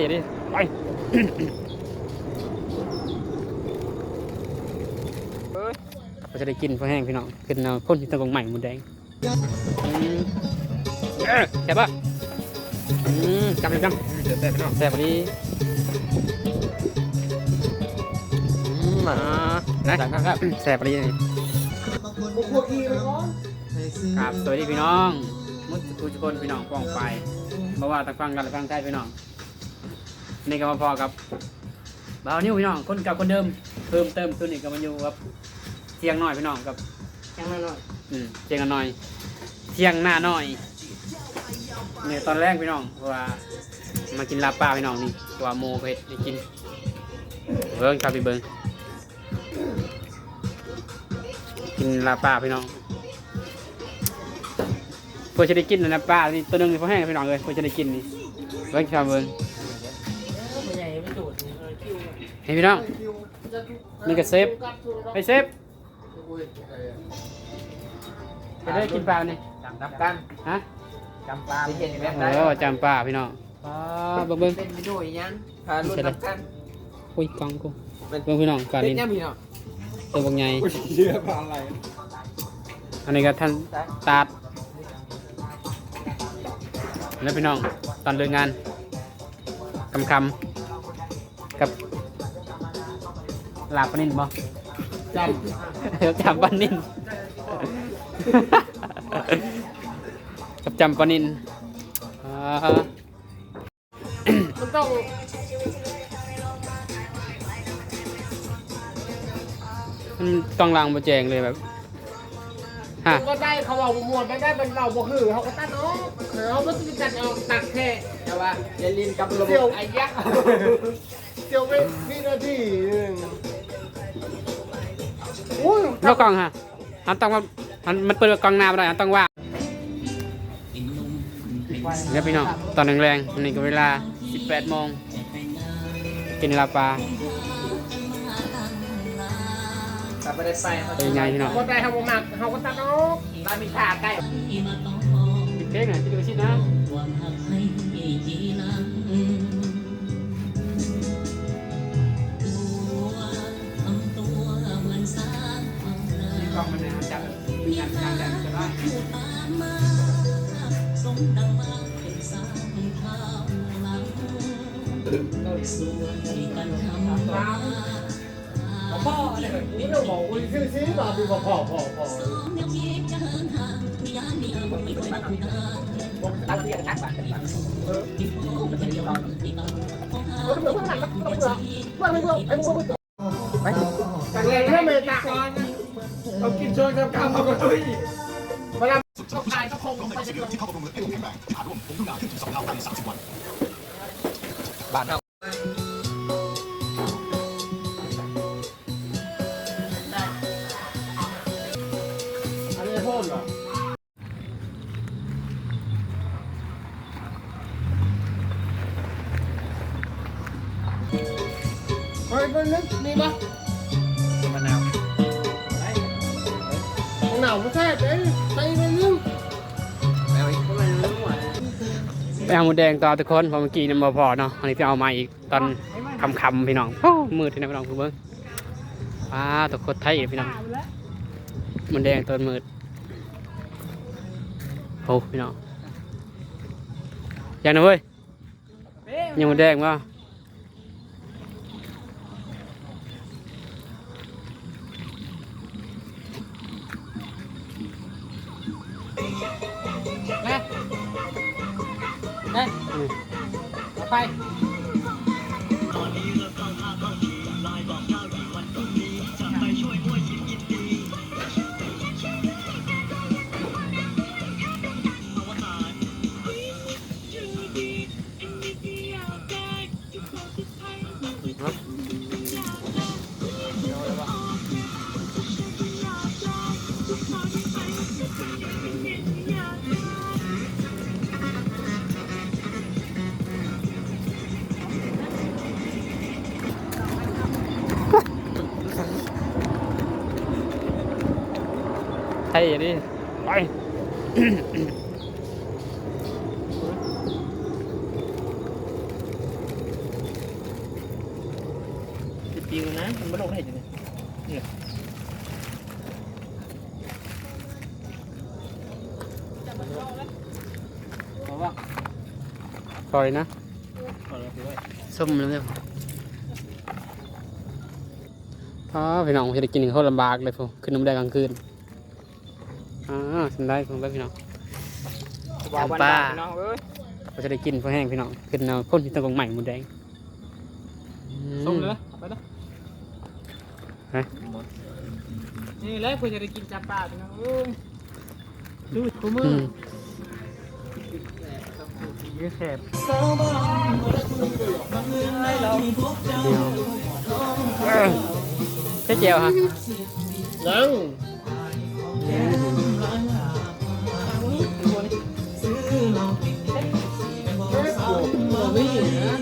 อยู่ดิไปเราจะได้กินพอแห้งพี่น้องขึ้นเอาพ่นที่ตะกงใหม่หมูแดงอืมเออแซ่บปะอืมจำเลยจำเดี๋ยวแต่พี่น้องแซ่บพอดีอืมอ่านะครับแซ่บพอดีนี่ครับสวัสดีพี่น้องมุดทุกคนพี่น้องป้องไปมาว่าตะฟังกันหรือฟังใต้พี่น้อง นี่ก็มาพอกับบ่าวนิ้วพี่น้องคนเก่าคนเดิมเพิ่มเติมตัวนี้ก็มาอยู่กับเที่ยงน้อยพี่น้องกับยังมาหน่อยอืมเที่ยงกันหน่อย เที่ยงหน้าหน่อยเนี่ยตอนแรกพี่น้องเพราะว่ามากินลาบปลาพี่น้องนี่เพราะว่าโมเพชรได้กินเบิ้งครับพี่เบิ้งกินลาบปลาพี่น้องเพื่อจะได้กินนะนะปลานี่ตัวหนึงนี่พอแห้งพี่น้องเลยเพื่อจะได้กินนี่เบิ้งครับเบิ้ง นพี่น้องนี่ก็เซฟไปเซฟจะได้กินปลาเนี่ยจำนับกันฮะจำปลาไม่เห็นแบบเออจำปลาพี่น้องปลาเบิ้งเบิ้งเป็นไม่ดูอีกยังพารุ่นนับกันอุ้ยกองกูเบิ้งพี่น้องปลาเป็ลินนยังพี่น้องตัวบางใหญ่เชื่อปลาอะไรอันนี้ก็ท่านตาดแล้วพี่น้องตอนเดินงานคำคำๆกับ ลาบปลานินบ่จจำปลานินกับจำปลานินอ่าำมันต้องมันต้องล้างมาแจงเลยแบบฮะก็ได้เขาเอามวนไปได้เป็นเราบ่คือเขาก็ตัดออกเขาไม่ต้องตัดออกตัดแค่แต่ว่าอย่าลินกับระบบไอ้ยักษ์เซียวไปพี่นาทีนึงอุ้ย แล้วกล่องฮะมันต้องว่ามันมันเปิดกล่องหน้าไม่ได้มันต้องว่าเนี่ยพี่น้องตอนแรงๆอันนี้ก็เวลา 18โมงกินลาปลาตัดไปได้ไปเป็นยังไงพี่น้องก็ได้เขาบ่มักเขาก็ตัดออกได้มีขาใกล้ปิดเพลงหน่อยที่ดูชิดนะ พ่ออะไรแบบนี้เราบอกอุ้ยซื้อซื้อมาดูพ่อพ่อพ่อพ่อตัดเสียงตัดบัตรเออเอาเดี๋ยวเพิ่งหันมาต้องเผื่อว่าไม่เผื่อไอ้มึงไปจากแรงให้เมตาก่อนเรากินชนกับกาวเขาก็ด้วย บ้านเราอันนี้พ่นเหรอเฮ้ ไปเอาหมูแดงต่อทุกคนเพอเมื่อกี้นี่มาพอเนาะอันนี้ไปเอามาอีกตอนคำคำพี่น้องโอ้มืดที่ไหนพี่น้องคุณเบิ้งอ้าตัวโคตรไทยพี่น้องหมูแดงตัวมืดโอ้พี่น้องยังนะเว้ยยังหมูแดงวะ は。 ท่ดิไปจะปินะ มันไม่ลงได้จริงเนี่ยปล่อยนะส้มเลยพ่อพี่น้องจะได้กินเขาลำบากเลยพ่อขึ้นน้ำได้กลางคืน อ่าสำได้ผมไปพี่น้องวาวจำปาน้องเอ้ยก็จะได้กินพอแห้งพี่น้องขึ้นเอาพ่นที่ตะกงใหม่หมูแดงอืส้มเลยเอาไปนะฮะนี่แหละเพื่อจะได้กินจับปลาพี่น้องเอ้ยดูดกูมือือมยืดแสบเดี๋ยว เออแค่เจียวฮะ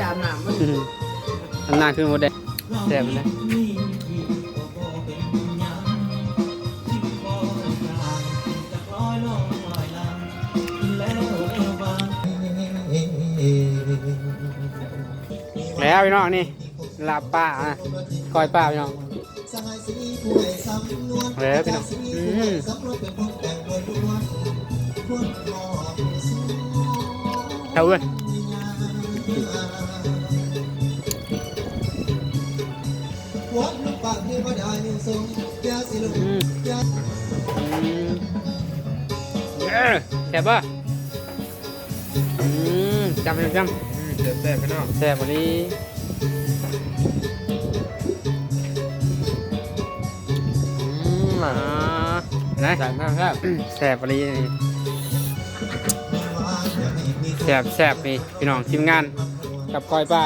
ยังอืมอันหน้าขึ้นหมูแดงแซ่บเลยแล้วพี่น้องนี่ลาบป้าอะก้อยป้าพี่น้องแล้วพี่น้องอืม เอาเว้ยวัดลูกปากเทวดาอยู่ทรงยาสิลุอืมอืมเออแซ่บป่ะอืมจำจำจำเจ็บแซ่บพี่น้องแซ่บวันนี้อืมอ่าไหนแซ่บมากครับแซ่บวันนี้แซ่บแซ่บนี่พี่น้องทีมงาน กับคอยป้า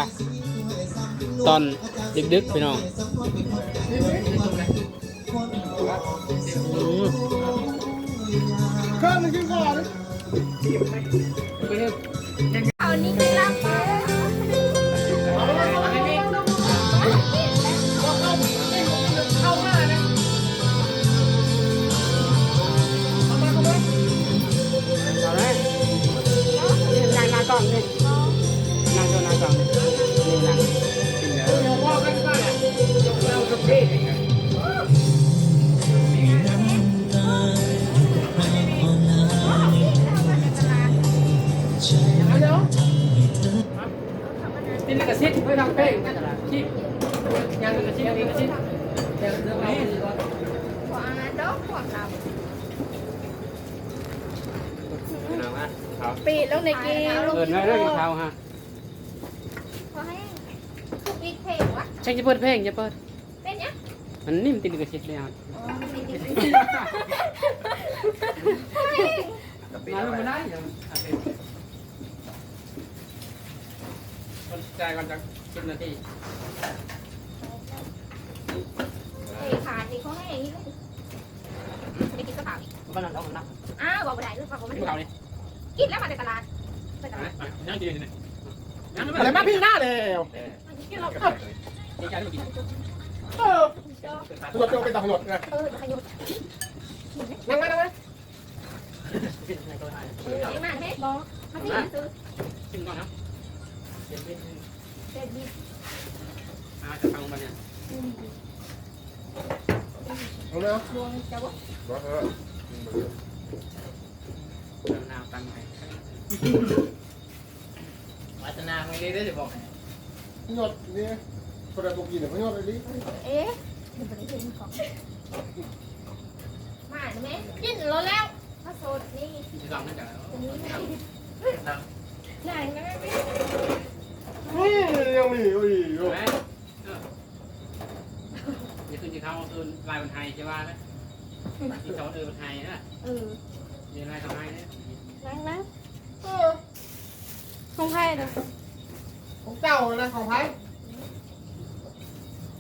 ตอนดึกๆพี่น้องเข้าวมันกินก่อน กินลิขสิทธิ์ไม่ทำเพลงคิดงานลิขสิทธิ์ลิขสิทธิ์เดี๋ยวเดี๋ยวเอาดีกว่าขวาดอกขวาเราพี่น้องอะครับปีดแล้วในเกมเปิดไว้เรื่องเช้าฮะขอให้คือปิดเพลงวะเช็คจะเปิดเพลงจะเปิดเป็นยังมันนิ่มติดลิขสิทธิ์เลยอะอ๋อปิดเพลงมาลงมาได้เดี๋ยวอะเพลง คนใจก่อนจะสิบนาทีเฮ้ยขาดนี่เขาให้อย่างนี้เลยไปกินก็ข่าวอีกก็นั่งเอาหนักอ้าวบอกไม่ได้หรือเปล่าผมไม่ดูได้เขานี่กินแล้วมาจากตลาดไปตลาดนั่งกินนี่นั่งอะไรมาพี่หน้าแล้วกินเราดีใจไม่กินเออตำรวจเป็นตำรวจนะเออขยุดนั่งมานั่งมากินในตัวไหนเออไอ้มาเฮ้ยบอกมาที่ซื้อกินก่อนนะ เดี๋ยวไปเด็ดดีอาจะฟังมันเนี่ยเอาเลยดวงจะวะบอกเออน้ำตั้งไว้วัฒนาไม่ได้ได้จะบอกหยดนี่คนละตุกีเนี่ยเขาหยดเลยดิเอ๊ะมันเป็นเพลงของมาไหมกินแล้วแล้วพระโซดนี่ที่สองนั่นจะตรงนี้ไหนนไหนนี่ยังมีอุ้ยถูกไหมนี่คือที่เขาคือลายบนไทยใช่ป่ะนะที่เขาเออบนไทยนะเออมีลายทำไมเนี่ยนั่งนะเออของใครนะของเจ้านะของไผ่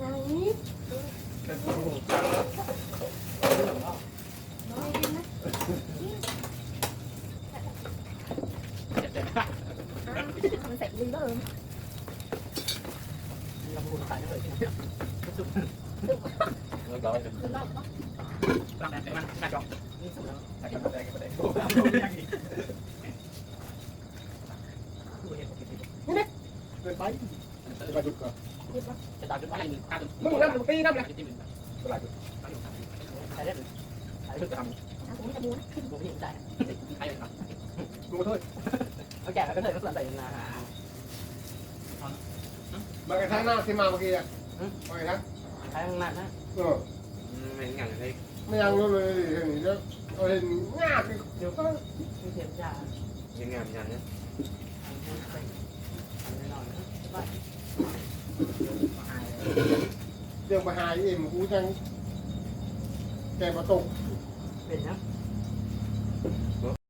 นั่งนี่มันใส่ลิ้นเบิ่ม แล้วก็คือรอบเนาะตั้งแต่ มันกระจกเดินไปไปจุดก่อนหยิบมาจะตัดจุดอะไรหนึ่งข้าวมึงนั่นมึงตีนั่นเลยที่หนึ่งอะไรกูใครได้หรือใครได้ทำเอาผมจะมูนะผมไม่เห็นใจใครทำมึงขอโทษเอาแกะแล้วก็เลยก็ส่วนใส่นามากระทั่งหน้าที่มาเมื่อกี้อะมากระทั่งใครข้างหน้านะเออไม่อย่างไรไม่ยังรู้เลยเห็นแล้วเห็นงาบเดี๋ยวก็มีเสียงจ่ายังไงอย่างนี้เดี๋ยวมาหาเอ็มกูจังแกมาตกเป็นนะเ